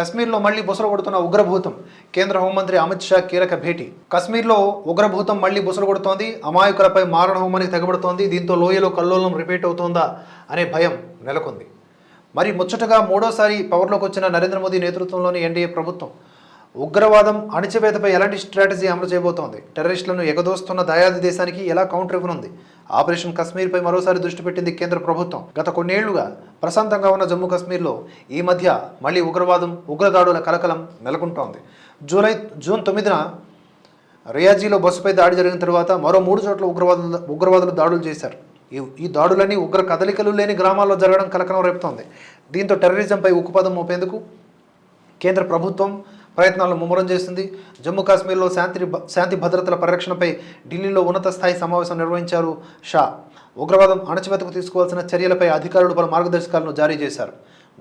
కశ్మీర్లో మళ్ళీ బుసలు కొడుతున్న ఉగ్రభూతం. కేంద్ర హోంమంత్రి అమిత్ షా కీలక భేటీ. కశ్మీర్లో ఉగ్రభూతం మళ్ళీ బుసలు కొడుతోంది అమాయకులపై మారణ హోమానికి తెగబడుతోంది. దీంతో లోయలో కల్లోలం రిపీట్ అవుతోందా అనే భయం నెలకొంది. మరి ముచ్చటగా మూడోసారి పవర్లోకి వచ్చిన నరేంద్ర మోదీ నేతృత్వంలోని ఎన్డీఏ ప్రభుత్వం ఉగ్రవాదం అణిచివేతపై ఎలాంటి స్ట్రాటజీ అమలు చేయబోతోంది? టెర్రరిస్టులను ఎగదోస్తున్న దయాది దేశానికి ఎలా కౌంటర్ ఇవ్వనుంది? ఆపరేషన్ కశ్మీర్పై మరోసారి దృష్టి పెట్టింది కేంద్ర ప్రభుత్వం. గత కొన్నేళ్ళుగా ప్రశాంతంగా ఉన్న జమ్మూ కాశ్మీర్లో ఈ మధ్య మళ్ళీ ఉగ్రవాదం ఉగ్రదాడుల కలకలం నెలకొంటోంది. జూలై జూన్ తొమ్మిదిన రియాజీలో బస్సుపై దాడి జరిగిన తర్వాత మరో మూడు చోట్ల ఉగ్రవాదులు ఉగ్రవాదులు దాడులు చేశారు. ఈ ఈ దాడులన్నీ ఉగ్ర కదలికలు లేని గ్రామాల్లో జరగడం కలకలం రేపుతోంది. దీంతో టెర్రరిజంపై ఉక్కుపదం మోపేందుకు కేంద్ర ప్రభుత్వం ప్రయత్నాలను ముమ్మరం చేసింది. జమ్మూ కాశ్మీర్లో శాంతి శాంతి భద్రతల పరిరక్షణపై ఢిల్లీలో ఉన్నత స్థాయి సమావేశం నిర్వహించారు షా. ఉగ్రవాదం అణచివేతకు తీసుకోవాల్సిన చర్యలపై అధికారులు పలు మార్గదర్శకాలను జారీ చేశారు.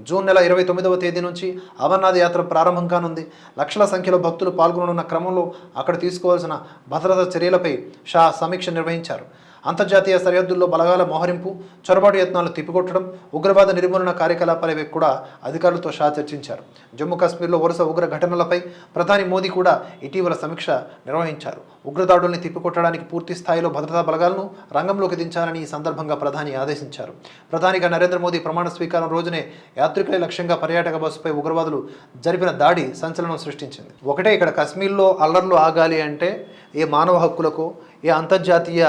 జూన్ నెల ఇరవై తొమ్మిదవ తేదీ నుంచి అమర్నాథ్ యాత్ర ప్రారంభం కానుంది. లక్షల సంఖ్యలో భక్తులు పాల్గొననున్న క్రమంలో అక్కడ తీసుకోవాల్సిన భద్రతా చర్యలపై షా సమీక్ష నిర్వహించారు. అంతర్జాతీయ సరిహద్దుల్లో బలగాల మోహరింపు చొరబాటు యత్నాలు తిప్పికొట్టడం ఉగ్రవాద నిర్మూలన కార్యకలాపాలపై కూడా అధికారులతో షా చర్చించారు. జమ్మూ కాశ్మీర్లో వరుస ఉగ్ర ఘటనలపై ప్రధాని మోదీ కూడా ఇటీవల సమీక్ష నిర్వహించారు. ఉగ్రదాడుల్ని తిప్పికొట్టడానికి పూర్తి స్థాయిలో భద్రతా బలగాలను రంగంలోకి దించాలని ఈ సందర్భంగా ప్రధాని ఆదేశించారు. ప్రధానిగా నరేంద్ర మోదీ ప్రమాణ స్వీకారం రోజునే యాత్రికులే లక్ష్యంగా పర్యాటక బస్సుపై ఉగ్రవాదులు జరిపిన దాడి సంచలనం సృష్టించింది. ఒకటే ఇక్కడ కశ్మీర్లో అల్లర్లు ఆగాలి అంటే ఏ మానవ హక్కులకు ఏ అంతర్జాతీయ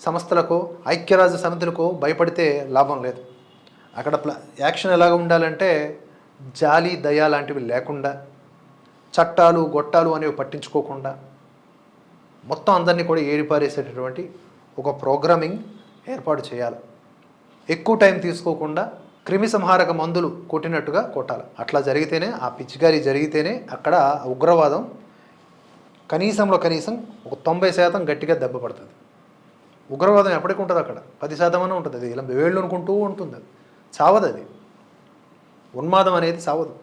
సంస్థలకు ఐక్యరాజ్య సమితులకు భయపడితే లాభం లేదు. అక్కడ ప్ల యాక్షన్ ఎలాగ ఉండాలంటే జాలి దయ లాంటివి లేకుండా చట్టాలు గొట్టాలు అనేవి పట్టించుకోకుండా మొత్తం అందరినీ కూడా ఏడిపారేసేటటువంటి ఒక ప్రోగ్రామింగ్ ఏర్పాటు చేయాలి. ఎక్కువ టైం తీసుకోకుండా క్రిమి సంహారక మందులు కొట్టినట్టుగా కొట్టాలి. అట్లా జరిగితేనే ఆ పిచ్చిగారి జరిగితేనే అక్కడ ఉగ్రవాదం కనీసంలో కనీసం ఒక తొంభై శాతం గట్టిగా దెబ్బ పడుతుంది. ఉగ్రవాదం ఎప్పటికి ఉంటుంది అక్కడ. పది శాతం ఉంటుంది అది. ఇలా వేళ్ళు అనుకుంటూ ఉంటుంది అది చావదు అది ఉన్మాదం అనేది చావదు.